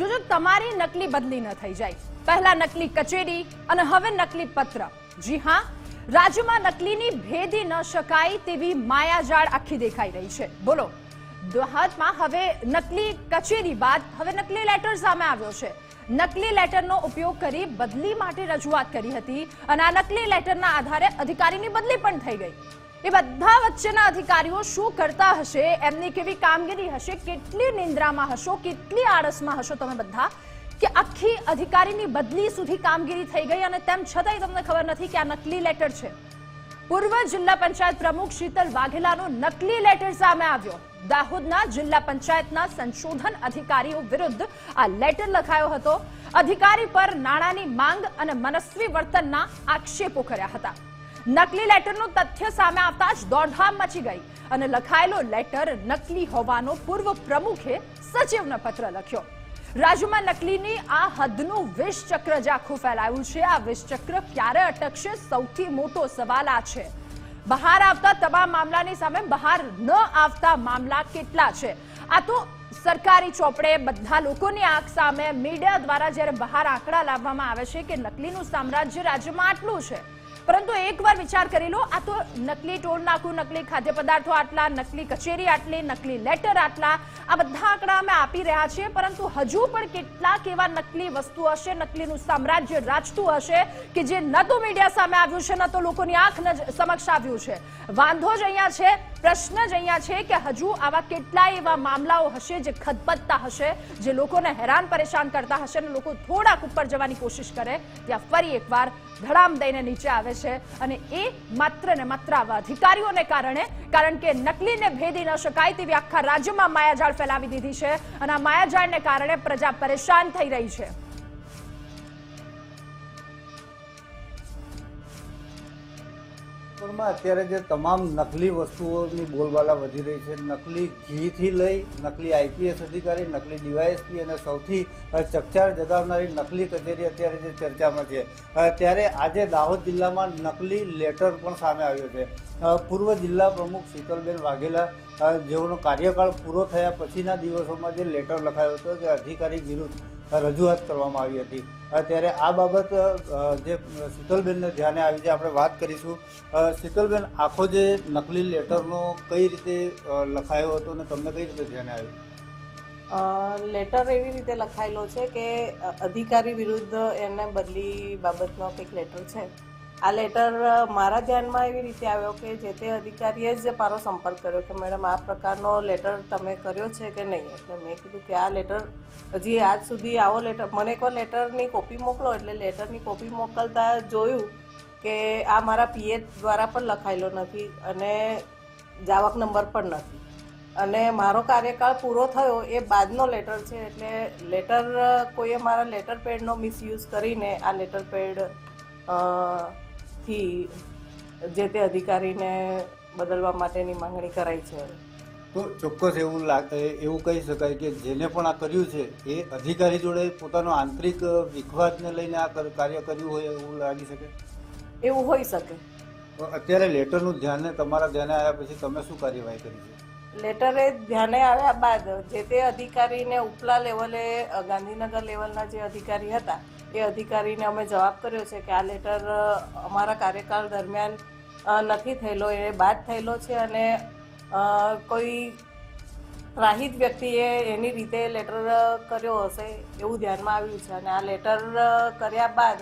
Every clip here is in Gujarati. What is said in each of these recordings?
જોજો તમારી નકલી બદલી ન થઈ જાય. પહેલા નકલી કચેરી અને હવે નકલી પત્ર. જી હા, રાજ્યમાં નકલીની ભેદી ન શકાય તેવી માયાજાળ આખી દેખાઈ રહી છે. બોલો હાથમાં હવે નકલી કચેરી બાદ હવે નકલી લેટર સામે આવ્યો છે. નકલી લેટરનો ઉપયોગ કરી બદલી માટે રજૂઆત કરી હતી અને આ નકલી લેટરના આધારે અધિકારીની બદલી પણ થઈ ગઈ. એ બધા વચ્ચેના અધિકારીઓ શું કરતા હશે? એમની કેવી કામગીરી હશે? કેટલી નિંદ્રામાં હશો? કેટલી આળસમાં હશો તમે બધા? કે આખી અધિકારીની બદલી સુધી કામગીરી થઈ ગઈ અને તેમ છતાંય તમને ખબર નથી કે આ નકલી લેટર છે? પૂર્વ જિલ્લા પંચાયત પ્રમુખ શીતલ વાઘેલાનો નકલી લેટર સામે આવ્યો. દાહોદના જિલ્લા પંચાયતના સંશોધન અધિકારીઓ વિરુદ્ધ આ લેટર લખાયો હતો. અધિકારી પર નાણાંની માંગ અને મનસ્વી વર્તનના આક્ષેપો કર્યા હતા. નકલી લેટરનું તથ્ય સામે આવતા જ દોડધામ મચી ગઈ અને લખાયેલો લેટર નકલી હોવાનો પૂર્વ પ્રમુખે સચિવને પત્ર લખ્યો. રાજ્યમાં નકલીની આ હદનું વિષચક્ર આખું ફેલાયું છે. આ વિષચક્ર ક્યારે અટકશે? સૌથી મોટો સવાલ આ છે. બહાર આવતા તમામ મામલાની સામે બહાર ન આવતા મામલા કેટલા છે? આ તો સરકારી ચોપડે બધા લોકોની આંખ સામે, મીડિયા દ્વારા જ્યારે બહાર આંકડા લાવવામાં આવે છે કે નકલીનું સામ્રાજ્ય રાજ્યમાં આટલું છે પરંતુ એકવાર વિચાર કરી લો, આ તો નકલી ટોલ નાખું, નકલી ખાદ્ય પદાર્થો આટલા, નકલી કચેરી આટલી, નકલી લેટર આટલા, આ બધા આંકડા અમે આપી રહ્યા છીએ. પરંતુ હજુ પણ કેટલાક એવા નકલી વસ્તુ હશે, નકલીનું સામ્રાજ્ય રાચતું હશે કે જે ન તો મીડિયા સામે આવ્યું છે, ન તો લોકોની આંખ સમક્ષ આવ્યું છે. વાંધો જ અહીંયા છે. પ્રશ્ન જ અહીંયા છે કે હજુ આવા કેટલાય એવા મામલાઓ હશે જે ખદબદતા હશે, જે લોકોને હેરાન પરેશાન કરતા હશે અને લોકો થોડાક ઉપર જવાની કોશિશ કરે, ત્યાં ફરી એકવાર ધડામ દઈને નીચે આવે છે. અને એ માત્ર ને માત્ર આવા અધિકારીઓને કારણે, કારણ કે નકલીને ભેદી ન શકાય તેવી આખા રાજ્યમાં માયાજાળ ફેલાવી દીધી છે અને આ માયાજાળને કારણે પ્રજા પરેશાન થઈ રહી છે. પણ અત્યારે જે તમામ નકલી વસ્તુઓની બોલબાલા વધી રહી છે, નકલી ઘીથી લઈ, નકલી આઈપીએસ અધિકારી, નકલી ડીવાયએસપી અને સૌથી ચકચાર જગાવનારી નકલી કચેરી અત્યારે જે ચર્ચામાં છે. ત્યારે આજે દાહોદ જિલ્લામાં નકલી લેટર પણ સામે આવ્યો છે. પૂર્વ જિલ્લા પ્રમુખ શીતલબેન વાઘેલા જેઓનો કાર્યકાળ પૂરો થયા પછીના દિવસોમાં જે લેટર લખાયો હતો કે અધિકારી વિરુદ્ધ રજૂઆત કરવામાં આવી હતી. ત્યારે આ બાબત જે શીતલબેનને ધ્યાને આવી છે, આપણે વાત કરીશું. શીતલબેન, આખો જે નકલી લેટરનો કઈ રીતે લખાયો હતો અને તમને કઈ રીતે ધ્યાને આવ્યું? લેટર એવી રીતે લખાયેલો છે કે અધિકારી વિરુદ્ધ એને બદલી બાબતનો કંઈક લેટર છે. આ લેટર મારા ધ્યાનમાં એવી રીતે આવ્યો કે જે તે અધિકારીએ જ મારો સંપર્ક કર્યો કે મેડમ આ પ્રકારનો લેટર તમે કર્યો છે કે નહીં? એટલે મેં કીધું કે આ લેટર હજી આજ સુધી આવો લેટર મને એકવાર લેટરની કોપી મોકલો, એટલે લેટરની કોપી મોકલતા જોયું કે આ મારા પીએ દ્વારા પણ લખાયેલો નથી અને જાવક નંબર પણ નથી. અને મારો કાર્યકાળ પૂરો થયો એ બાદનો લેટર છે, એટલે લેટર કોઈએ મારા લેટર પેડનો મિસયુઝ કરીને આ લેટર પેડ થી જે તે અધિકારીને બદલવા માટેની માંગણી કરાઈ છે. તો ચોક્કસ એવું લાગ એવું કહી શકાય કે જેને પણ આ કર્યું છે એ અધિકારી જોડે પોતાનો આંતરિક વિખવાદને લઈને આ કાર્ય કર્યું હોય એવું લાગી શકે? એવું હોઈ શકે. અત્યારે લેટરનું ધ્યાને તમારા ધ્યાને આવ્યા પછી તમે શું કાર્યવાહી કરી છે? લેટરે ધ્યાને આવ્યા બાદ જે તે અધિકારીને ઉપલા લેવલે ગાંધીનગર લેવલના જે અધિકારી હતા એ અધિકારીને અમે જવાબ કર્યો છે કે આ લેટર અમારા કાર્યકાળ દરમિયાન નથી થયેલો. એ બાદ થયેલો છે અને કોઈ ત્રાહિત વ્યક્તિએ એની રીતે લેટર કર્યો હશે એવું ધ્યાનમાં આવ્યું છે. અને આ લેટર કર્યા બાદ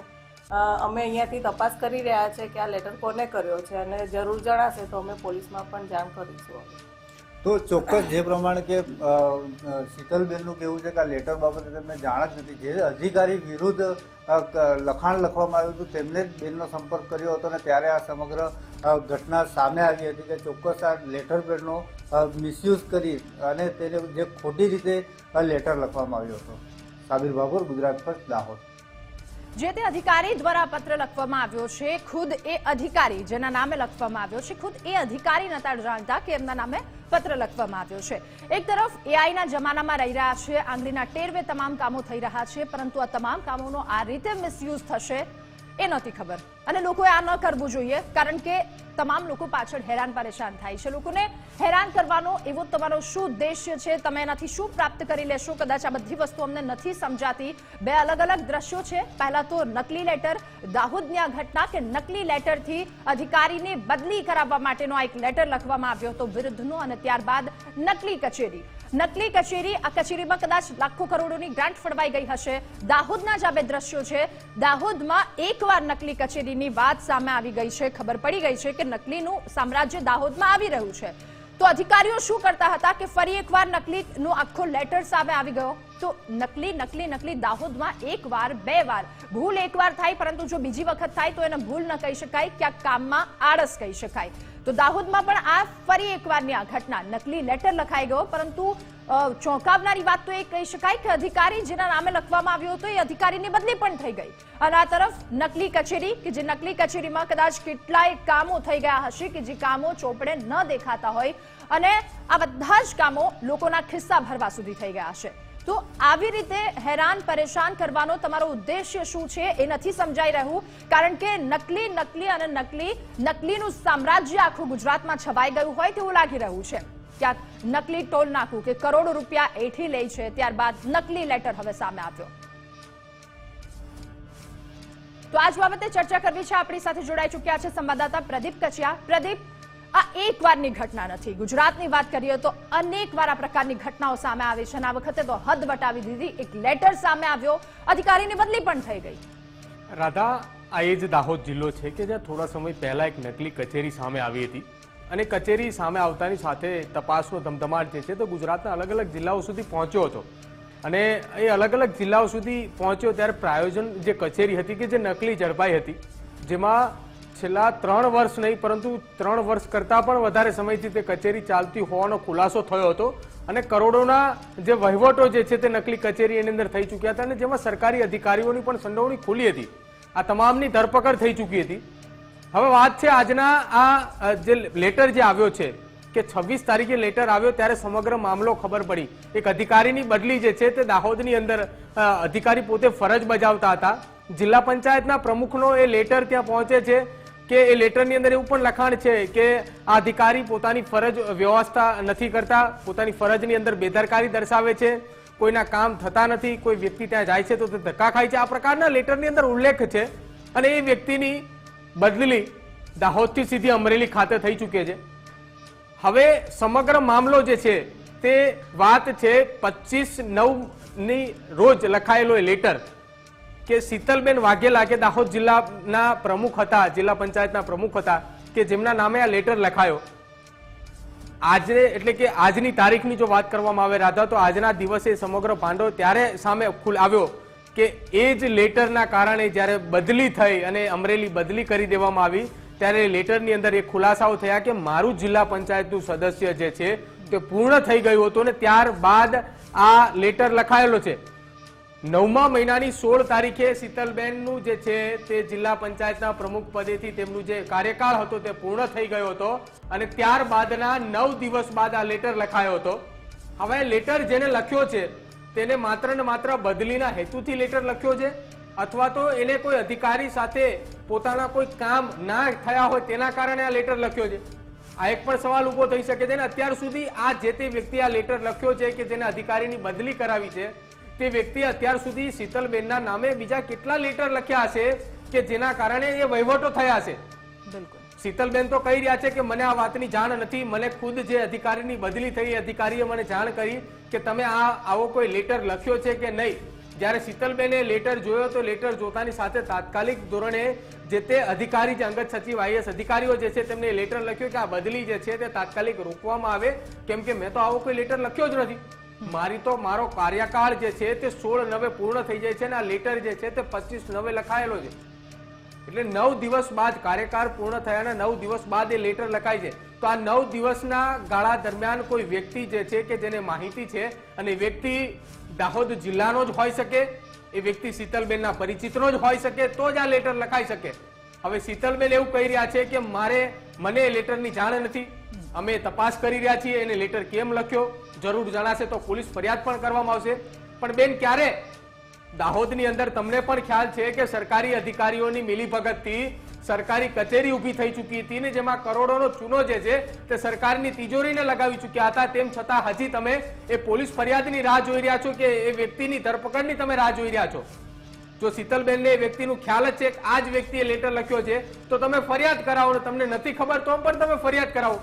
અમે અહીંયાથી તપાસ કરી રહ્યા છે કે આ લેટર કોને કર્યો છે અને જરૂર જણાશે તો અમે પોલીસમાં પણ જાણ કરીશું. તો ચોક્કસ જે પ્રમાણે કે શીતલબેનનું કહેવું છે કે આ લેટર બાબતે તેમને જાણ જ નથી. જે અધિકારી વિરુદ્ધ લખાણ લખવામાં આવ્યું હતું, તેમને જ બેનનો સંપર્ક કર્યો હતો અને ત્યારે આ સમગ્ર ઘટના સામે આવી હતી કે ચોક્કસ આ લેટર પેડનો મિસયુઝ કરી અને તેને જે ખોટી રીતે લેટર લખવામાં આવ્યો હતો. સાબિર બાબુર ગુજરાત ફર્સ્ટ, દાહોદ. જે તે અધિકારી દ્વારા પત્ર લખવામાં આવ્યો છે, ખુદ એ અધિકારી જેના નામે લખવામાં આવ્યો છે, ખુદ એ અધિકારી નતા જાણતા કે એમના નામે પત્ર લખવામાં આવ્યો છે. એક તરફ એઆઈના જમાનામાં રહી રહ્યા છે, આંગળીના ટેરવે તમામ કામો થઈ રહ્યા છે, પરંતુ આ તમામ કામોનો આ રીતે મિસયુઝ થશે એ નહોતી ખબર. અને લોકોએ આ ન કરવું જોઈએ, કારણ કે તમામ લોકો પાછળ હેરાન પરેશાન થાય છે. લોકોને હેરાન કરવાનો એવો તમારો શું ઉદ્દેશ્ય છે? તમે એનાથી શું પ્રાપ્ત કરી લેશો? કદાચ આ બધી વસ્તુ અમને નથી સમજાતી. બે અલગ અલગ દ્રશ્યો છે. પહેલા તો નકલી લેટર, દાહોદની આ ઘટના કે નકલી લેટરથી અધિકારીને બદલી કરાવવા માટેનો આ એક લેટર લખવામાં આવ્યો હતો વિરુદ્ધનો અને ત્યારબાદ નકલી કચેરી. નકલી કચેરી, આ કચેરીમાં કદાચ લાખો કરોડોની ગ્રાન્ટ ફળવાઈ ગઈ હશે. દાહોદના જ આ બે દ્રશ્યો છે. દાહોદમાં એકવાર નકલી કચેરીની વાત સામે આવી ગઈ છે. ખબર પડી ગઈ છે કે નકલીનું સામ્રાજ્ય દાહોદમાં આવી રહ્યું છે. તો અધિકારીઓ શું કરતા હતા કે ફરી એકવાર નકલીનો આખો લેટર સામે આવી ગયો? તો નકલી નકલી નકલી દાહોદમાં એક વાર બે વાર. ભૂલ એકવાર થાય, પરંતુ જો બીજી વખત થાય તો એને ભૂલ ન કહી શકાય. ક્યાંક કામમાં આળસ કહી શકાય. તો દાહોદમાં પણ આ ફરી એકવારની આ ઘટના. નકલી લેટર લખાઈ ગયો, પરંતુ ચોંકાવનારી વાત તો એ કહી શકાય કે અધિકારી જેના નામે લખવામાં આવ્યો હતો એ અધિકારીની બદલી પણ થઈ ગઈ. અને આ તરફ નકલી કચેરી, કે જે નકલી કચેરીમાં કદાચ કેટલાય કામો થઈ ગયા હશે કે જે કામો ચોપડે ન દેખાતા હોય, અને આ બધા જ કામો લોકોના ખિસ્સા ભરવા સુધી થઈ ગયા હશે. તો આવી રીતે હેરાન પરેશાન કરવાનો તમારો ઉદ્દેશ્ય શું છે એ નથી સમજાઈ રહ્યું, કારણ કે નકલી નકલી અને નકલી, નકલીનું સામ્રાજ્ય આખું ગુજરાતમાં છવાઈ ગયું હોય તેવું લાગી રહ્યું છે. ક્યાંક નકલી ટોલ નાખું કે કરોડો રૂપિયા એઠી લે છે, ત્યારબાદ નકલી લેટર હવે સામે આવ્યો. તો આજ બાબતે ચર્ચા કરવી છે. આપણી સાથે જોડાઈ ચૂક્યા છે સંવાદદાતા પ્રદીપ કચિયા. પ્રદીપ આ એકવારની ઘટના નથી. ગુજરાતની વાત કરીએ તો અનેક વાર આ પ્રકારની ઘટનાઓ સામે આવી છે અને આ વખતે તો હદ વટાવી દીધી. એક લેટર સામે આવ્યો. અધિકારીની બદલી પણ થઈ ગઈ. રાધા, આ એ જ દાહોદ જિલ્લો છે કે જ્યાં થોડા સમય પહેલા એક નકલી કચેરી સામે આવી હતી. અને કચેરી સામે આવતાની સાથે તપાસનો ધમધમાટ જે છે તો ગુજરાતના અલગ અલગ જિલ્લાઓ સુધી પહોંચ્યો હતો. અને એ અલગ અલગ જિલ્લાઓ સુધી પહોંચ્યો ત્યારે પ્રાયોજન જે કચેરી હતી કે જે નકલી ઝડપાઈ હતી, જેમાં છેલ્લા ત્રણ વર્ષ નહીં, પરંતુ ત્રણ વર્ષ કરતાં પણ વધારે સમયથી તે કચેરી ચાલતી હોવાનો ખુલાસો થયો હતો અને કરોડોના જે વહીવટો જે છે તે નકલી કચેરી એની અંદર થઈ ચૂક્યા હતા અને જેમાં સરકારી અધિકારીઓની પણ સંડોવણી ખુલી હતી. આ તમામની ધરપકડ થઈ ચૂકી હતી. હવે વાત છે આજના આ જે લેટર જે આવ્યો છે કે છવ્વીસ તારીખે લેટર આવ્યો ત્યારે સમગ્ર મામલો ખબર પડી. એક અધિકારીની બદલી જે છે તે દાહોદની અંદર અધિકારી પોતે ફરજ બજાવતા હતા. જિલ્લા પંચાયતના પ્રમુખનો એ લેટર ત્યાં પહોંચે છે. કે એ લેટરની અંદર એવું પણ લખાણ છે કે આ અધિકારી પોતાની ફરજ વ્યવસ્થા નથી કરતા, પોતાની ફરજની અંદર બેદરકારી દર્શાવે છે, કોઈના કામ થતા નથી, કોઈ વ્યક્તિ ત્યાં જાય છે તો તે ધક્કા ખાય છે. આ પ્રકારના લેટરની અંદર ઉલ્લેખ છે અને એ વ્યક્તિની બદલી દાહોદથી સીધી અમરેલી ખાતે થઈ ચૂકે છે. હવે સમગ્ર મામલો જે છે તે વાત છે પચીસ નવની રોજ લખાયેલો એ લેટર. કે શીતલબેન વાઘેલા, કે દાહોદ જિલ્લાના પ્રમુખ હતા, જિલ્લા પંચાયતના પ્રમુખ હતા, કે જેમના નામે આ લેટર લખાયો. આજે એટલે કે આજની તારીખની જો વાત કરવામાં આવે રાધા, તો આજના દિવસે સમગ્ર ભાંડો ત્યારે સામે ખુલ આવ્યો કે એ જ લેટરના કારણે જ્યારે બદલી થઈ અને અમરેલી બદલી કરી દેવામાં આવી, ત્યારે લેટરની અંદર એ ખુલાસાઓ થયા કે મારું જિલ્લા પંચાયતનું સદસ્ય જે છે તે પૂર્ણ થઈ ગયું હતું અને ત્યારબાદ આ લેટર લખાયેલો છે. નવમા મહિનાની સોળ તારીખે શીતલબેનનું જે છે તે જિલ્લા પંચાયતના પ્રમુખ પદેથી તેમનું જે કાર્યકાળ હતો તે પૂર્ણ થઈ ગયો હતો અને ત્યારબાદના નવ દિવસ બાદ આ લેટર લખાયો હતો. હવે લેટર જેને લખ્યો છે, તેને માત્ર ને માત્ર બદલીના હેતુથી લેટર લખ્યો છે? અથવા તો એને કોઈ અધિકારી સાથે પોતાના કોઈ કામ ના થયા હોય તેના કારણે આ લેટર લખ્યો છે? આ એક પણ સવાલ ઊભો થઈ શકે છે ને. અત્યાર સુધી આ જે તે વ્યક્તિ આ લેટર લખ્યો છે કે જેને અધિકારીની બદલી કરાવી છે તે વ્યક્તિ અત્યાર સુધી શીતલબેનના નામે બીજા કેટલા લેટર લખ્યા હશે કે જેના કારણે એ વહીવટો થયા છે? બિલકુલ. શીતલબેન તો કહી રહ્યા છે કે મને આ વાતની જાણ નથી મને ખુદ જે અધિકારીની બદલી થઈ એ અધિકારીએ મને જાણ કરી કે તમે આ આવો કોઈ લેટર લખ્યો છે કે નહીં. જ્યારે શીતલબેને લેટર જોયો તો લેટર જોતાની સાથે તાત્કાલિક ધોરણે જે તે અધિકારી જે અંગત સચિવ આઈએસ અધિકારીઓ જે છે તેમને લેટર લખ્યો કે આ બદલી જે છે તે તાત્કાલિક રોકવામાં આવે. કેમ કે મેં તો આવો કોઈ લેટર લખ્યો જ નથી. મારી તો મારો કાર્યકાળ જે છે તે સોળ નવે પૂર્ણ થઈ જાય છે અને આ લેટર જે છે તે પચીસ નવે લખાયેલો છે. એટલે નવ દિવસ બાદ કાર્યકાળ પૂર્ણ થયાના નવ દિવસ બાદ એ લેટર લખાય છે. તો આ નવ દિવસના ગાળા દરમિયાન કોઈ વ્યક્તિ જે છે કે જેને માહિતી છે અને વ્યક્તિ દાહોદ જિલ્લાનો જ હોઈ શકે, એ વ્યક્તિ શીતલબેનના પરિચિતનો જ હોઈ શકે, તો જ આ લેટર લખાઈ શકે. હવે શીતલબેન એવું કહી રહ્યા છે કે મારે, મને લેટરની જાણ નથી. અમે તપાસ કરી રહ્યા છીએ, એને લેટર કેમ લખ્યો? જરૂર જણાશે તો પોલીસ ફરિયાદ પણ કરવામાં આવશે. પણ બેન, ક્યારે? દાહોદની અંદર તમને પણ ખ્યાલ છે કે સરકારી અધિકારીઓની મિલીભગતથી સરકારી કચેરી ઊભી થઈ ચૂકી હતી ને જેમાં કરોડોનો ચૂનો જે છે તે સરકારની તિજોરીને લગાવી ચૂક્યા હતા. તેમ છતાં હજી તમે એ પોલીસ ફરિયાદની રાહ જોઈ રહ્યા છો કે એ વ્યક્તિની ધરપકડની તમે રાહ જોઈ રહ્યા છો? જો શીતલબેનને એ વ્યક્તિનું ખ્યાલ જ છે કે આ જ વ્યક્તિએ લેટર લખ્યો છે, તો તમે ફરિયાદ કરાવો તમને નથી ખબર તો પણ તમે ફરિયાદ કરાવો.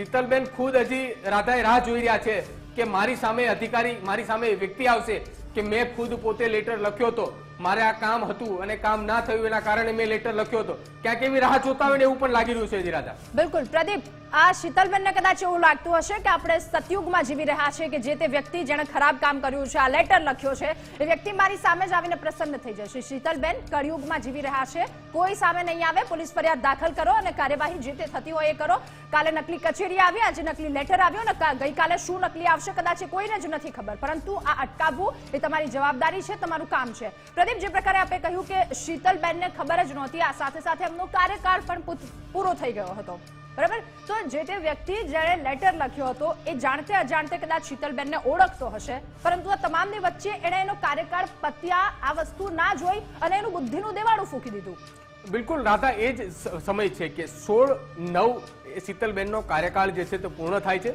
શીતલબેન ખુદ હજી રાધાએ રાહ જોઈ રહ્યા છે કે મારી સામે અધિકારી, મારી સામે વ્યક્તિ આવશે કે મેં ખુદ પોતે લેટર લખ્યો હતો. મારે આ કામ હતું અને કામ ના થયું એના કારણે મેં લેટર લખ્યો હતો. ક્યાંક એવી રાહ જોતા એવું પણ લાગી રહ્યું છે હજી બિલકુલ. પ્રદીપ, આ શીતલબેનને કદાચ એવું લાગતું હશે કે આપણે સતયુગમાં જીવી રહ્યા છે કે જે તે વ્યક્તિ જેણે ખરાબ કામ કર્યું છે, આ લેટર લખ્યો છે, એ વ્યક્તિ મારી સામે જ આવીને પ્રસન્ન થઈ જશે. શીતલબેન કળિયુગમાં જીવી રહ્યા છે. કોઈ સામે નહીં આવે. પોલીસ ફરિયાદ દાખલ કરો અને કાર્યવાહી જે તે થતી હોય એ કરો. કાલે નકલી કચેરી આવી, આજે નકલી લેટર આવ્યો ને ગઈકાલે શું નકલી આવશે કદાચ કોઈને જ નથી ખબર. પરંતુ આ અટકાવવું એ તમારી જવાબદારી છે, તમારું કામ છે. પ્રદીપ જે પ્રકારે આપણે કહ્યું કે શીતલબેનને ખબર જ નહોતી, આ સાથે સાથે એમનો કાર્યકાળ પણ પૂરો થઈ ગયો હતો. બરાબર? તો જે તે વ્યક્તિ જેણે લેટર લખ્યો હતો, એ જાણતે અજાણતે કદાચ શીતલબેનને ઓળખતો હશે, પરંતુ આ તમામની વચ્ચે એણે એનો કાર્યકાળ પત્યા આ વસ્તુ ના જોઈ અને એનું બુદ્ધિનું દેવાળું ફૂકી દીધું. બિલકુલ, રાધા, એ જ સમય છે કે સોળ નવ શીતલબેનનો કાર્યકાળ જે છે તે પૂર્ણ થાય છે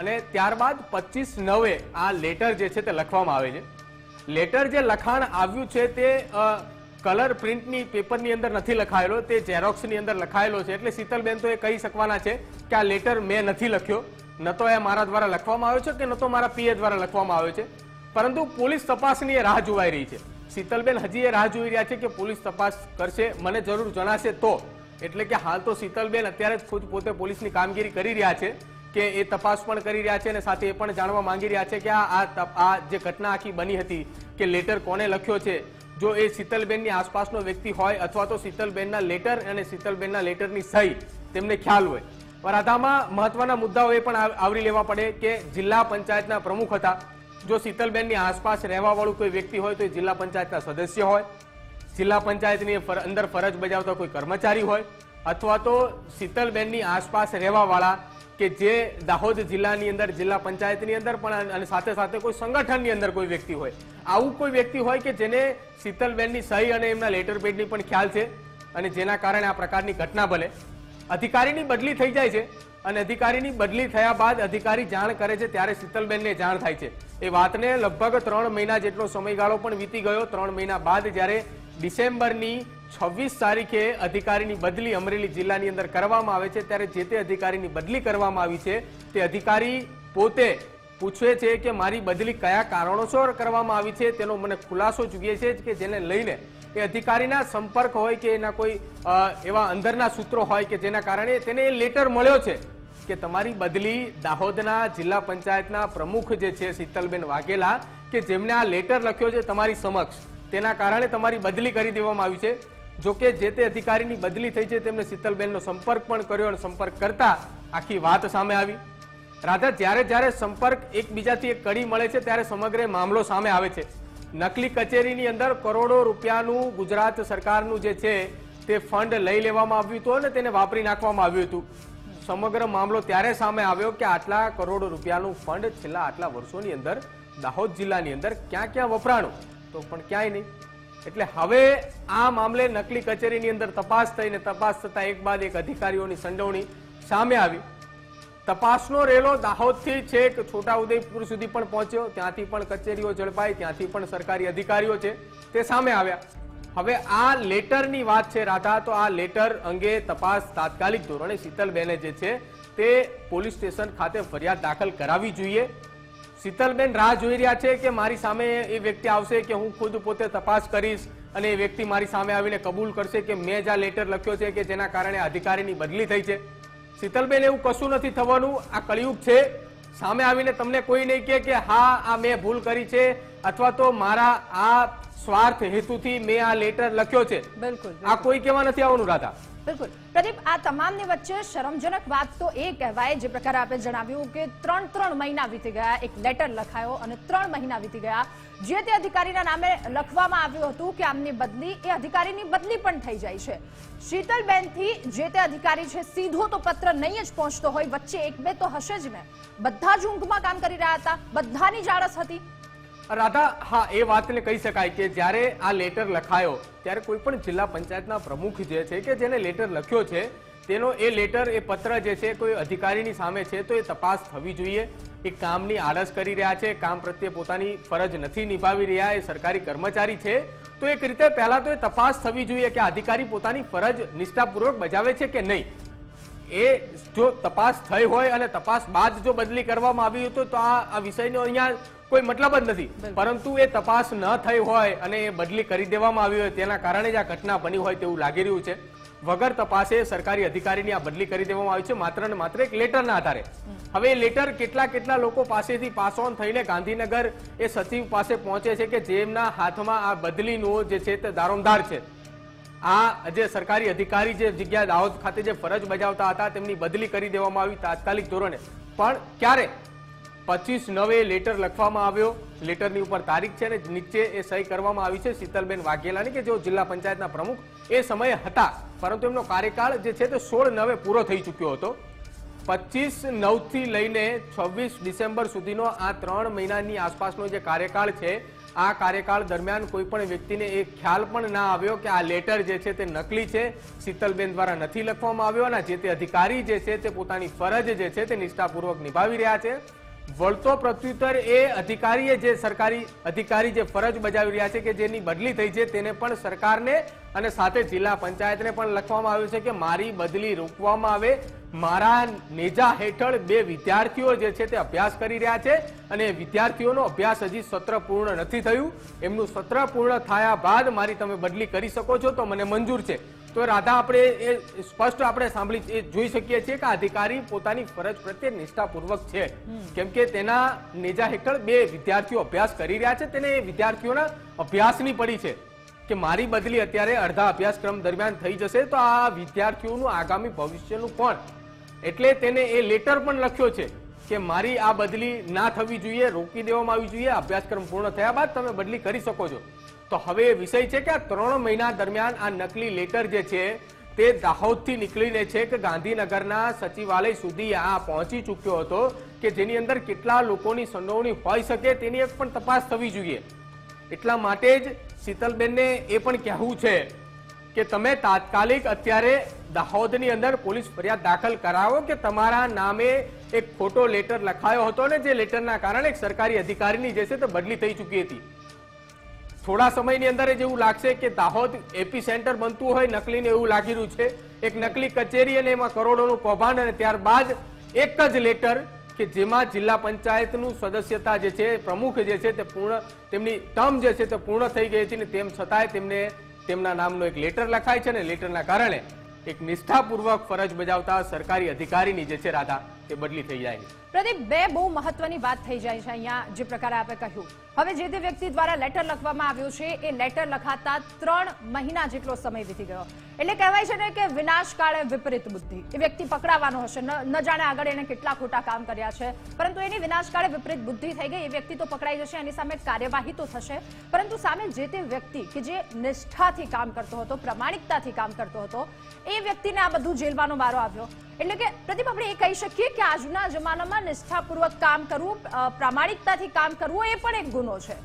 અને ત્યારબાદ પચીસ નવે આ લેટર જે છે તે લખવામાં આવે છે. લેટર જે લખાણ આવ્યું છે તે કલર પ્રિન્ટની પેપરની અંદર નથી લખાયેલો, તે ઝેરોક્સની અંદર લખાયેલો છે. એટલે શીતલબેન તો એ કહી શકવાના છે કે આ લેટર મેં નથી લખ્યો. ન તો એ મારા દ્વારા લખવામાં આવ્યો છે કે ન તો મારા પીએ દ્વારા લખવામાં આવ્યો છે? પરંતુ પોલીસ તપાસની એ રાહ જોવાઈ રહી છે. શીતલબેન હજી એ રાહ જોઈ રહ્યા છે કે પોલીસ તપાસ કરશે. મને જરૂર જણાશે તો. એટલે કે હાલ તો શીતલબેન અત્યારે ખુદ પોતે પોલીસની કામગીરી કરી રહ્યા છે. કે એ તપાસ પણ કરી રહ્યા છે અને સાથે એ પણ જાણવા માંગી રહ્યા છે કે આ આ જે ઘટના આખી બની હતી, કે લેટર કોને લખ્યો છે? જો એ શીતલબેનની આસપાસનો વ્યક્તિ હોય અથવા તો શીતલબેનના લેટર અને શીતલબેનના લેટરની સહી, તેમને ખ્યાલ હોય. વરાધામાં મહત્વના મુદ્દાઓ એ પણ આવ- આવરી લેવા પડે કે જિલ્લા પંચાયતના પ્રમુખ હતા. જો શીતલબેનની આસપાસ રહેવાવાળું કોઈ વ્યક્તિ હોય તો એ જિલ્લા પંચાયતના સદસ્ય હોય. જિલ્લા પંચાયતની અંદર ફરજ બજાવતા કોઈ કર્મચારી હોય અથવા તો શીતલબેનની આસપાસ રહેવા વાળા કે જે દાહોદ જિલ્લાની અંદર, જિલ્લા પંચાયતની અંદર પણ અને સાથે સાથે કોઈ સંગઠનની અંદર કોઈ વ્યક્તિ હોય. આવું કોઈ વ્યક્તિ હોય કે જેને શીતલબેનની સહી અને એમના લેટર પેડની પણ ખ્યાલ છે અને જેના કારણે આ પ્રકારની ઘટના બને. અધિકારીની બદલી થઈ જાય છે અને અધિકારીની બદલી થયા બાદ અધિકારી જાણ કરે છે ત્યારે શીતલબેનને જાણ થાય છે. એ વાતને લગભગ ત્રણ મહિના જેટલો સમયગાળો પણ વીતી ગયો. ત્રણ મહિના બાદ જ્યારે ડિસેમ્બરની છવ્વીસ તારીખે અધિકારીની બદલી અમરેલી જિલ્લાની અંદર કરવામાં આવે છે. ત્યારે જે તે અધિકારીની બદલી કરવામાં આવી છે, તે અધિકારી પોતે પૂછે છે કે મારી બદલી કયા કારણોસર કરવામાં આવી છે, તેનો મને ખુલાસો જોઈએ છે કે જેને લઈને એ અધિકારીના સંપર્ક હોય કે એના કોઈ એવા અંદરના સૂત્રો હોય કે જેના કારણે તેને એ લેટર મળ્યો છે કે તમારી બદલી દાહોદના જિલ્લા પંચાયતના પ્રમુખ જે છે શીતલબેન વાઘેલા કે જેમને આ લેટર લખ્યો છે તમારી સમક્ષ. તેના કારણે તમારી બદલી કરી દેવામાં આવી છે. જો કે જે તે અધિકારીની બદલી થઈ છે તેમને શીતલબેનનો સંપર્ક પણ કર્યો અને સંપર્ક કરતા આખી વાત સામે આવી. રાધા, જ્યારે જ્યારે સંપર્ક એકબીજાથી એક કડી મળે છે, ત્યારે સમગ્ર મામલો સામે આવે છે. નકલી કચેરીની અંદર કરોડો રૂપિયાનું ગુજરાત સરકારનું જે છે તે ફંડ લઈ લેવામાં આવ્યું હતું અને તેને વાપરી નાખવામાં આવ્યું હતું. સમગ્ર મામલો ત્યારે સામે આવ્યો કે આટલા કરોડો રૂપિયાનું ફંડ છેલ્લા આટલા વર્ષોની અંદર દાહોદ જિલ્લાની અંદર ક્યાં ક્યાં વપરાણું? તો પણ ક્યાંય નહીં. એટલે હવે આ મામલે નકલી કચેરીની અંદર તપાસ થઈને તપાસ થતા એક બાદ એક અધિકારીઓની સંડોવણી સામે આવી. તપાસનો રેલો દાહોદથી છેક છોટાઉદેપુર સુધી પણ પહોંચ્યો. ત્યાંથી પણ કચેરીઓ ઝડપાઈ, ત્યાંથી પણ સરકારી અધિકારીઓ છે તે સામે આવ્યા. હવે આ લેટરની વાત છે રાધા, તો આ લેટર અંગે તપાસ તાત્કાલિક ધોરણે શીતલબેને જે છે તે પોલીસ સ્ટેશન ખાતે ફરિયાદ દાખલ કરાવવી જોઈએ. શીતલબેન રાહ જોઈ રહ્યા છે કે મારી સામે એ વ્યક્તિ આવશે કે હું ખુદ પોતે તપાસ કરીશ અને એ વ્યક્તિ મારી સામે આવીને કબૂલ કરશે કે મેં જ આ લેટર લખ્યો છે કે જેના કારણે અધિકારીની બદલી થઈ છે. શીતલબેન, એવું કશું નથી થવાનું. આ કળિયુગ છે. સામે આવીને તમને કોઈ નહીં કે હા, આ મેં ભૂલ કરી છે. અથવા તો મારા આ સ્વાર્થ હેતુથી મેં આ લેટર લખ્યો છે. બિલકુલ આ કોઈ કહેવા નથી આવવાનું રાધા. બિલકુલ. પ્રદીપ આ તમામની વચ્ચે શરમજનક વાત તો એ કહેવાય જે પ્રકારે આપણે જણાવ્યું કે ત્રણ ત્રણ મહિના વીતી ગયા એક લેટર લખાયો અને ત્રણ મહિના વીતી ગયા જે તે અધિકારીના નામે લખવામાં આવ્યું હતું કે આમની બદલી એ અધિકારીની બદલી પણ થઈ જાય છે. શીતલબેનથી જે તે અધિકારી છે સીધો તો પત્ર નહીં જ પહોંચતો હોય વચ્ચે એક બે તો હશે જ ને. બધા જ ઊંઘમાં કામ કરી રહ્યા હતા બધાની જાળસ હતી. રાધા, હા, એ વાતને કહી શકાય કે જ્યારે આ લેટર લખાયો, ત્યારે કોઈ પણ જિલ્લા પંચાયતના પ્રમુખ જે છે કે જેને લેટર લખ્યો છે, તેનો એ લેટર એ પત્ર જે છે, કોઈ અધિકારીની સામે છે, તો એ તપાસ થવી જોઈએ. એ કામની આળસ કરી રહ્યા છે, કામ પ્રત્યે પોતાની ફરજ નથી નિભાવી રહ્યા, એ સરકારી કર્મચારી છે. તો એક રીતે પહેલા તો એ તપાસ થવી જોઈએ કે અધિકારી પોતાની ફરજ નિષ્ઠાપૂર્વક બજાવે છે કે નહીં. એ જો તપાસ થઈ હોય અને તપાસ બાદ જો બદલી કરવામાં આવી હોય તો આ વિષયનો અહીંયા કોઈ મતલબ જ નથી. પરંતુ એ તપાસ ન થઈ હોય અને એ બદલી કરી દેવામાં આવી હોય તેના કારણે જ આ ઘટના બની હોય તેવું લાગી રહ્યું છે. વગર તપાસે સરકારી અધિકારીની આ બદલી કરી દેવામાં આવી છે. માત્ર ને માત્ર એક લેટરના આધારે. હવે એ લેટર કેટલા કેટલા લોકો પાસેથી પાસ ઓન થઈને ગાંધીનગર એ સચિવ પાસે પહોંચે છે કે જેમના હાથમાં આ બદલીનો જે છે તે દારોમદાર છે. આ જે સરકારી અધિકારી જે જગ્યા દાહોદ ખાતે જે ફરજ બજાવતા હતા તેમની બદલી કરી દેવામાં આવી તાત્કાલિક ધોરણે. પણ ક્યારે? પચીસ નવે લેટર લખવામાં આવ્યો. લેટરની ઉપર તારીખ છે અને નીચે એ સહી કરવામાં આવી છે શીતલબેન વાઘેલાની, કે જેઓ જિલ્લા પંચાયતના પ્રમુખ એ સમયે હતા. પરંતુ એમનો કાર્યકાળ જે છે તે સોળ નવે પૂરો થઈ ચૂક્યો હતો. પચીસ નવથી લઈને છવ્વીસ ડિસેમ્બર સુધીનો આ ત્રણ મહિનાની આસપાસનો જે કાર્યકાળ છે, આ કાર્યકાળ દરમિયાન કોઈ પણ વ્યક્તિને એ ખ્યાલ પણ ના આવ્યો કે આ લેટર જે છે તે નકલી છે, શીતલબેન દ્વારા નથી લખવામાં આવ્યો અને જે તે અધિકારી જે છે તે પોતાની ફરજ જે છે તે નિષ્ઠાપૂર્વક નિભાવી રહ્યા છે. વળતો પ્રત્યુત્તર એ અધિકારીએ જે સરકારી અધિકારી જે ફરજ બજાવી રહ્યા છે કે જેની બદલી થઈ છે તેને પણ સરકારને અને સાથે જિલ્લા પંચાયતને પણ લખવામાં આવ્યું છે કે મારી બદલી રોકવામાં આવે. મારા નેજા હેઠળ બે વિદ્યાર્થીઓ જે છે તે અભ્યાસ કરી રહ્યા છે અને વિદ્યાર્થીઓનો અભ્યાસ હજી સત્ર પૂર્ણ નથી થયું. એમનું સત્ર પૂર્ણ થયા બાદ મારી તમે બદલી કરી શકો છો તો મને મંજૂર છે. તો રાધા આપણે એ સ્પષ્ટ આપણે સાંભળી એ જોઈ શકીએ છીએ કે અધિકારી પોતાની ફરજ પ્રત્યે નિષ્ઠાપૂર્વક છે. કેમ કે તેના નેજા હેઠળ બે વિદ્યાર્થીઓ અભ્યાસ કરી રહ્યા છે. તેને એ વિદ્યાર્થીઓના અભ્યાસની પડી છે કે મારી બદલી અત્યારે અડધા અભ્યાસક્રમ દરમિયાન થઈ જશે તો આ વિદ્યાર્થીઓનું આગામી ભવિષ્યનું પણ એટલે તેને એ લેટર પણ લખ્યો છે કે મારી આ બદલી ના થવી જોઈએ રોકી દેવામાં આવી જોઈએ અભ્યાસક્રમ પૂર્ણ થયા બાદ તમે બદલી કરી શકો છો. તો હવે વિષય છે કે આ ત્રણ મહિના દરમિયાન આ નકલી લેટર જે છે તે દાહોદથી નીકળીને છે કે ગાંધીનગરના સચિવાલય સુધી આ પહોંચી ચૂક્યો હતો કે જેની અંદર કેટલા લોકોની સંડોવણી હોઈ શકે તેની એક પણ તપાસ થવી જોઈએ. એટલા માટે જ શીતલબેનને એ પણ કહેવું છે કે તમે તાત્કાલિક અત્યારે દાહોદની અંદર પોલીસ ફરિયાદ દાખલ કરાવો કે તમારા નામે એક ખોટો લેટર લખાયો હતો ને જે લેટરના કારણે એક સરકારી અધિકારીની જે છે તે બદલી થઈ ચૂકી હતી. થોડા સમયની અંદર જ એવું લાગશે કે દાહોદ એપી સેન્ટર બનતું હોય, નકલીને એવું લાગી રહ્યું છે. એક નકલી કચેરી અને એમાં કરોડોનું કૌભાંડ અને ત્યારબાદ એક જ લેટર કે જેમાં જિલ્લા પંચાયતનું સદસ્યતા જે છે, પ્રમુખ જે છે તે પૂર્ણ, તેમની ટર્મ જે છે તે પૂર્ણ થઈ ગઈ છે ને તેમ છતાંય તેમને તેમના નામનો એક લેટર લખાય છે ને લેટરના કારણે એક નિષ્ઠાપૂર્વક ફરજ બજાવતા સરકારી અધિકારીની જે છે રાધા તે બદલી થઈ જાય છે. પ્રદીપ, બે બહુ મહત્વની વાત થઈ જાય છે અહીંયા, જે પ્રકારે આપે કહ્યું. હવે જે તે વ્યક્તિ દ્વારા લેટર લખવામાં આવ્યો છે, એ લેટર લખાતા ત્રણ મહિના જેટલો સમય વીતી ગયો. એટલે કહેવાય છે ને કે વિનાશ કાળે વિપરીત બુદ્ધિ. એ વ્યક્તિ પકડાવાનો હશે, ન જાણે આગળ એને કેટલા ખોટા કામ કર્યા છે. પરંતુ એની વિનાશ કાળે વિપરીત બુદ્ધિ થઈ ગઈ, એ વ્યક્તિ તો પકડાઈ જશે, એની સામે કાર્યવાહી તો થશે. પરંતુ સામે જે તે વ્યક્તિ કે જે નિષ્ઠાથી કામ કરતો હતો, પ્રામાણિકતાથી કામ કરતો હતો, એ વ્યક્તિને આ બધું જેલવાનો વારો આવ્યો. એટલે કે પ્રદીપ, આપણે એ કહી શકીએ કે આજના જમાનામાં નિષ્ઠાપૂર્વક કામ કરવું પ્રામાણિકતાથી કામ કરવું એ પણ એક ગુનો છે.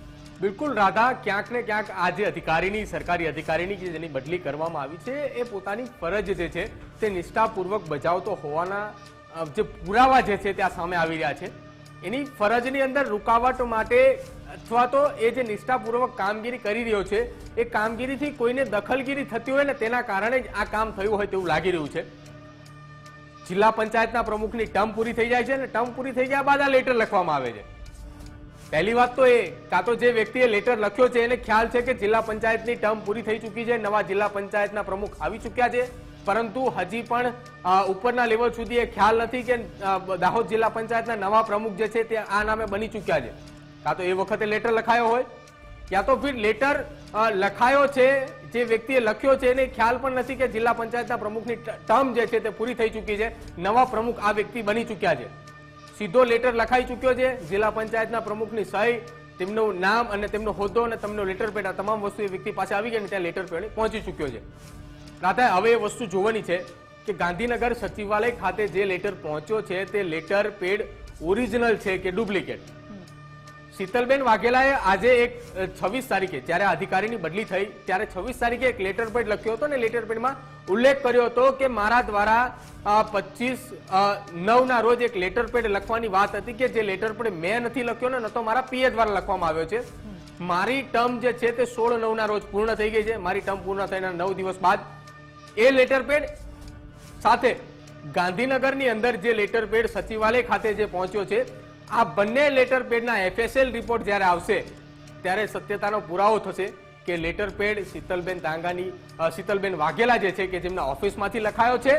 બિલકુલ, રાધા. ક્યાંક ને ક્યાંક આ જે અધિકારીની, સરકારી અધિકારીની જે જેની બદલી કરવામાં આવી છે, એ પોતાની ફરજ જે છે, તે નિષ્ઠાપૂર્વક બજાવતો હોવાના જે પુરાવા જે છે ત્યાં સામે આવી રહ્યા છે. એની ફરજની અંદર રૂકાવટ માટે અથવા તો એ જે નિષ્ઠાપૂર્વક કામગીરી કરી રહ્યો છે, એ કામગીરીથી કોઈને દખલગીરી થતી હોય ને તેના કારણે જ આ કામ થયું હોય તેવું લાગી રહ્યું છે. જિલ્લા પંચાયતના પ્રમુખની ટર્મ પૂરી થઈ જાય છે અને ટર્મ પૂરી થઈ ગયા બાદ આ લેટર લખવામાં આવે છે. પહેલી વાત તો એ, કાં તો જે વ્યક્તિએ લેટર લખ્યો છે એને ખ્યાલ છે કે જિલ્લા પંચાયતની ટર્મ પૂરી થઈ ચૂકી છે, નવા જિલ્લા પંચાયતના પ્રમુખ આવી ચૂક્યા છે. પરંતુ હજી પણ ઉપરના લેવલ સુધી એ ખ્યાલ નથી કે દાહોદ જિલ્લા પંચાયતના નવા પ્રમુખ જે છે તે આ નામે બની ચૂક્યા છે. કાં તો એ વખતે લેટર લખાયો હોય યા તો ફિર લેટર લખાયો છે, જે વ્યક્તિએ લખ્યો છે, એને ખ્યાલ પણ નથી કે જિલ્લા પંચાયતના પ્રમુખની ટર્મ જે છે તે પૂરી થઈ ચૂકી છે. નવા પ્રમુખ આ વ્યક્તિ બની ચૂક્યા છે. સીધો લેટર લખાઈ ચૂક્યો છે. જિલ્લા પંચાયતના પ્રમુખની સહી, તેમનું નામ અને તેમનો હોદ્દો અને તેમનો લેટર પેડ તમામ વસ્તુ વ્યક્તિ પાસે આવી ગઈ ત્યાં લેટર પેડ, પહોંચી ચૂક્યો છે. રાધા હવે એ વસ્તુ જોવાની છે કે ગાંધીનગર સચિવાલય ખાતે જે લેટર પહોંચ્યો છે તે લેટર પેડ ઓરિજિનલ છે કે ડુપ્લિકેટ શીતલબેન વાઘેલાએ આજે એક છવ્વીસ તારીખે, જ્યારે અધિકારીની બદલી થઈ, ત્યારે છવ્વીસ તારીખે એક લેટર પેડ લખ્યો હતો અને લેટર પેડમાં ઉલ્લેખ કર્યો હતો કે મારા દ્વારા પચીસ નવના રોજ એક લેટર પેડ લખવાની વાત હતી કે જે લેટર પેડ મેં નથી લખ્યો ને, ન તો મારા પીએ દ્વારા લખવામાં આવ્યો છે. મારી ટર્મ જે છે તે સોળ નવના રોજ પૂર્ણ થઈ ગઈ છે. મારી ટર્મ પૂર્ણ થઈને નવ દિવસ બાદ એ લેટર પેડ સાથે ગાંધીનગરની અંદર જે લેટર પેડ સચિવાલય ખાતે જે પહોંચ્યો છે આ બંને લેટર પેડના એફએસએલ રિપોર્ટ જ્યારે આવશે, ત્યારે સત્યતાનો પુરાવો થશે કે લેટર પેડ શીતલબેન તાંગાની શીતલબેન વાઘેલા જે છે કે જેમના ઓફિસમાંથી લખાયો છે,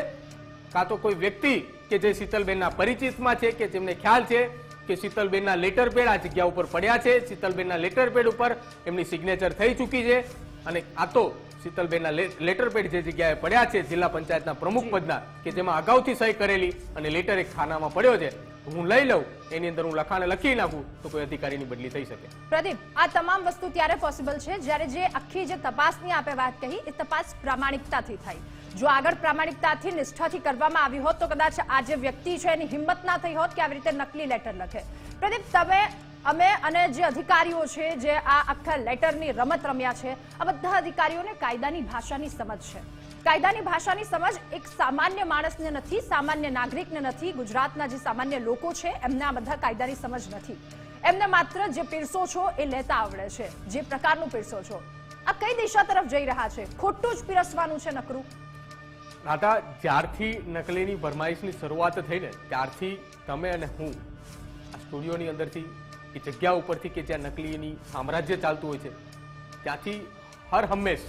કાં તો કોઈ વ્યક્તિ કે જે શીતલબેનના પરિચિતમાં છે કે જેમને ખ્યાલ છે કે શીતલબેનના લેટર પેડ આ જગ્યા ઉપર પડ્યા છે, શીતલબેનના લેટર પેડ ઉપર એમની સિગ્નેચર થઈ ચૂકી છે અને આ તો શીતલબેનના લેટર પેડ જે જગ્યાએ પડ્યા છે, જિલ્લા પંચાયતના પ્રમુખ પદના, કે જેમાં અગાઉથી સહી કરેલી અને લેટર એક ખાનામાં પડ્યો છે. હું લઈ લઉં, એની અંદર હું લખાણ લખી નાખું, તો કોઈ અધિકારીની બદલી થઈ શકે. પ્રદીપ, આ તમામ વસ્તુ ત્યારે પોસિબલ છે જ્યારે જે આખી જે તપાસની આપે વાત કહી, એ તપાસ પ્રામાણિકતાથી થઈ જો આગળ પ્રામાણિકતાથી, નિષ્ઠાથી કરવામાં આવી હોત, તો કદાચ આ જે વ્યક્તિ છે એની હિંમત ના થઈ હોત કે આવી રીતે નકલી લેટર લખે. પ્રદીપ, તમે, અમે અને જે અધિકારીઓ છે, જે આ આખા લેટરની રમત રમ્યા છે, આ બધા અધિકારીઓને કાયદાની ભાષાની સમજ છે. કાયદાની ભાષાની સમજ એક સામાન્ય માણસને નથી, સામાન્ય નાગરિકને નથી, ગુજરાતના જે સામાન્ય લોકો છે, એમને આ બધા કાયદાની સમજ નથી. એમને માત્ર જે પીરસો છો એ લેતા આવડે છે, જે પ્રકારનું પીરસો છો. આ કઈ દિશા તરફ જઈ રહ્યા છે? ખોટું જ પીરસવાનું છે નકરું? દાદા જ્યારથી નકલીની ભરમાઈશની શરૂઆત થઈ ને, ત્યારથી તમે અને હું આ સ્ટુડિયોની અંદરથી, એ જગ્યા ઉપરથી કે જ્યાં નકલીની સામ્રાજ્ય ચાલતું હોય છે, ત્યાંથી હર હંમેશ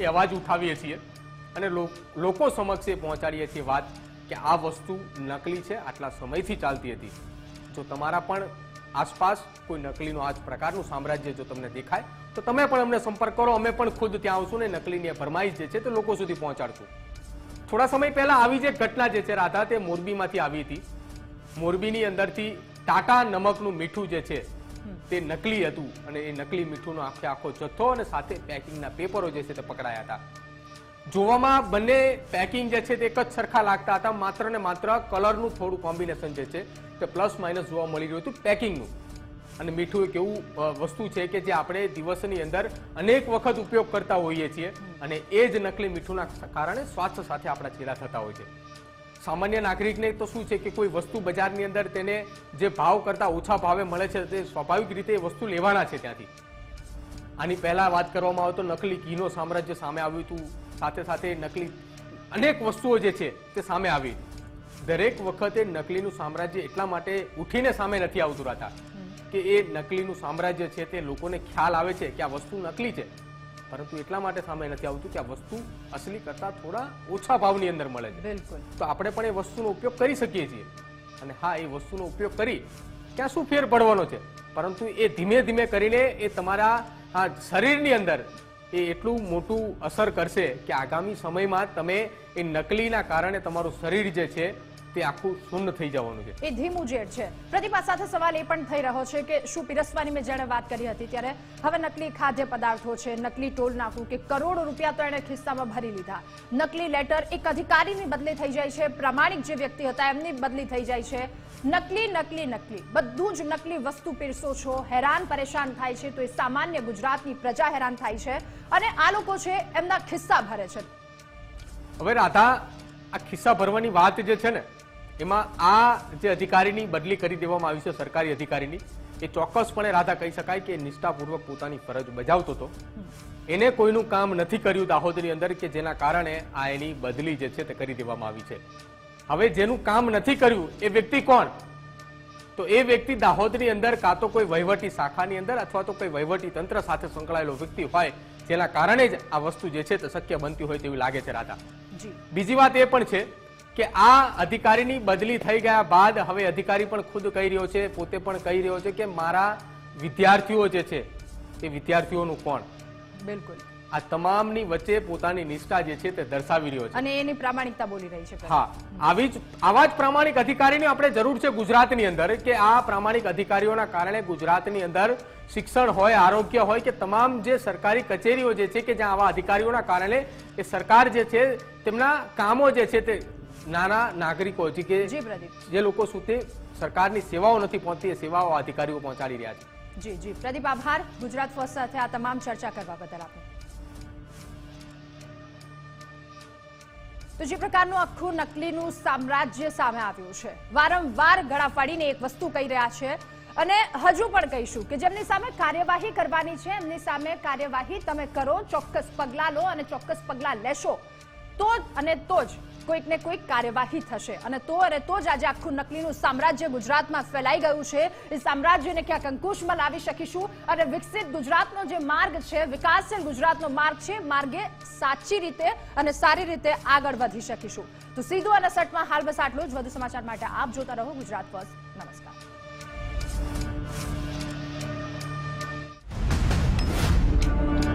એ અવાજ ઉઠાવીએ છીએ. અને લોકો સમક્ષ એ પહોંચાડીએ છીએ વાત કે આ વસ્તુ નકલી છે, આટલા સમયથી ચાલતી હતી. જો તમારા પણ આસપાસ કોઈ નકલીનો આ જ પ્રકારનું સામ્રાજ્ય જો તમને દેખાય, તો તમે પણ અમને સંપર્ક કરો. અમે પણ ખુદ ત્યાં આવશું ને નકલીની ભરમાઈશ જે છે તે લોકો સુધી પહોંચાડશું. થોડા સમય પહેલાં આવી જે ઘટના જે છે, રાધા, તે મોરબીમાંથી આવી હતી. મોરબીની અંદરથી ટાટા નમકનું મીઠું જે છે, તે નકલી હતું અને એ નકલી મીઠુંનો આખે આખો જથ્થો અને સાથે પેકિંગના પેપરો જે છે તે પકડાયા હતા. જોવામાં બંને પેકિંગ જે છે તે એક જ સરખા લાગતા હતા. માત્ર ને માત્ર કલરનું થોડું કોમ્બિનેશન જે છે તે પ્લસ માઇનસ જોવા મળી રહ્યું હતું પેકિંગનું અને મીઠું એક એવું વસ્તુ છે કે જે આપણે દિવસની અંદર અનેક વખત ઉપયોગ કરતા હોઈએ છીએ અને એ જ નકલી મીઠુંના કારણે સ્વાસ્થ્ય સાથે આપણા ચેડા થતા હોય છે. સામાન્ય નાગરિકને તો શું છે કે કોઈ વસ્તુ બજારની અંદર તેને જે ભાવ કરતા ઓછા ભાવે મળે છે તે સ્વાભાવિક રીતે એ વસ્તુ લેવાના છે ત્યાંથી. આની પહેલા વાત કરવામાં આવે તો નકલી ઘીનો સામ્રાજ્ય સામે આવ્યું હતું. સાથે સાથે નકલી અનેક વસ્તુઓ જે છે તે સામે આવી. દરેક વખતે નકલીનું સામ્રાજ્ય એટલા માટે ઉઠીને સામે નથી આવતું રહેતા કે એ નકલીનું સામ્રાજ્ય છે તે લોકોને ખ્યાલ આવે છે કે આ વસ્તુ નકલી છે. પરંતુ એટલા માટે સામે નથી આવતું કે આ વસ્તુ અસલી કરતા થોડા ઓછા ભાવની અંદર મળે છે. બિલકુલ. તો આપણે પણ એ વસ્તુનો ઉપયોગ કરી શકીએ છીએ. અને હા એ વસ્તુનો ઉપયોગ કરી ક્યાં શું ફેર પડવાનો છે? પરંતુ એ ધીમે ધીમે કરીને એ તમારા આ શરીરની અંદર એ એટલું મોટું અસર કરશે કે આગામી સમયમાં તમે એ નકલીના કારણે તમારું શરીર જે છે તે આખું શૂન્ય થઈ જવાનું છે. એ ધીમું ઝેર છે. પ્રતિભા સાથે સવાલ એ પણ થઈ રહ્યો છે કે શું પીરસવાની મેં જેણે વાત કરી હતી ત્યારે હવે નકલી ખાદ્ય પદાર્થો છે નકલી ટોલ નાકું કે કરોડો રૂપિયા તો એણે ખિસ્સામાં ભરી લીધા. નકલી લેટર એક અધિકારીની બદલી થઈ જાય છે પ્રામાણિક જે વ્યક્તિ હતા એમની બદલી થઈ જાય છે. નકલી નકલી નકલી. બધું જ નકલી વસ્તુ પીરસો છો હેરાન પરેશાન થાય છે તો એ સામાન્ય ગુજરાતની પ્રજા હેરાન થાય છે અને આ લોકો છે એમના ખિસ્સા ભરે છે. હવે રાધા આ ખિસ્સા ભરવાની વાત જે છે ને એમાં આ જે અધિકારીની બદલી કરી દેવામાં આવી છે સરકારી અધિકારીની એ ચોક્કસપણે રાધા કહી શકાય કે નિષ્ઠાપૂર્વક પોતાની ફરજ બજાવતો હતો. એને કોઈનું કામ નથી કર્યું દાહોદની અંદર કે જેના કારણે આ એની બદલી જે છે તે કરી દેવામાં આવી છે. હવે જેનું કામ નથી કર્યું એ વ્યક્તિ કોણ? તો એ વ્યક્તિ દાહોદની અંદર કાં તો કોઈ વહીવટી શાખાની અંદર અથવા તો કોઈ વહીવટી તંત્ર સાથે સંકળાયેલો વ્યક્તિ હોય જેના કારણે જ આ વસ્તુ જે છે તે શક્ય બનતી હોય તેવી લાગે છે રાધા. બીજી વાત એ પણ છે કે આ અધિકારીની બદલી થઈ ગયા બાદ હવે અધિકારી પણ ખુદ કહી રહ્યો છે પોતે પણ કહી રહ્યો છે કે મારા વિદ્યાર્થીઓ જે છે એ વિદ્યાર્થીઓનું કોણ? બિલકુલ. આ તમામની વચ્ચે પોતાની નિષ્ઠા જે છે તે દર્શાવી રહ્યો છે. અને એની પ્રામાણિકતા બોલી રહી છે. હા આવી જ આવા જ પ્રામાણિક અધિકારીની આપણે જરૂર છે ગુજરાતની અંદર કે આ પ્રામાણિક અધિકારીઓના કારણે ગુજરાતની અંદર શિક્ષણ હોય આરોગ્ય હોય કે તમામ જે સરકારી કચેરીઓ જે છે કે જ્યાં આવા અધિકારીઓના કારણે એ સરકાર જે છે તેમના કામો જે છે તે નાના નાગરિકો છે કે પ્રદીપ. જે લોકો સુધી સરકારની સેવાઓ નથી પહોંચતી એ સેવાઓ અધિકારીઓ પહોંચાડી રહ્યા છે. જી જી. પ્રદીપ આભાર. ગુજરાત ફર્સ્ટ સાથે આ તમામ ચર્ચા કરવા બદલ આપનો. તો જે પ્રકારનું આખું નકલીનું સામ્રાજ્ય સામે આવ્યું છે. વારંવાર ગળા ફાડીને એક વસ્તુ કહી રહ્યા છે અને હજુ પણ કહીશું કે જેમની સામે કાર્યવાહી કરવાની છે એમની સામે કાર્યવાહી તમે કરો ચોક્કસ પગલાં લો અને ચોક્કસ પગલાં લેશો. તો અને તો જ કોઈક ને કોઈક કાર્યવાહી થશે. અને તો અને તો જ આજે આખું નકલીનું સામ્રાજ્ય ગુજરાતમાં ફેલાઈ ગયું છે. એ સામ્રાજ્યને ક્યાંક અંકુશમાં લાવી શકીશું. અને વિકસિત ગુજરાતનો જે માર્ગ છે, વિકાસશીલ ગુજરાતનો માર્ગ છે માર્ગે સાચી રીતે અને સારી રીતે આગળ વધી શકીશું. તો સીધું અને સટમાં હાલ બસ આટલું જ. વધુ સમાચાર માટે આપ જોતા રહો ગુજરાત ફર્સ્ટ. નમસ્કાર.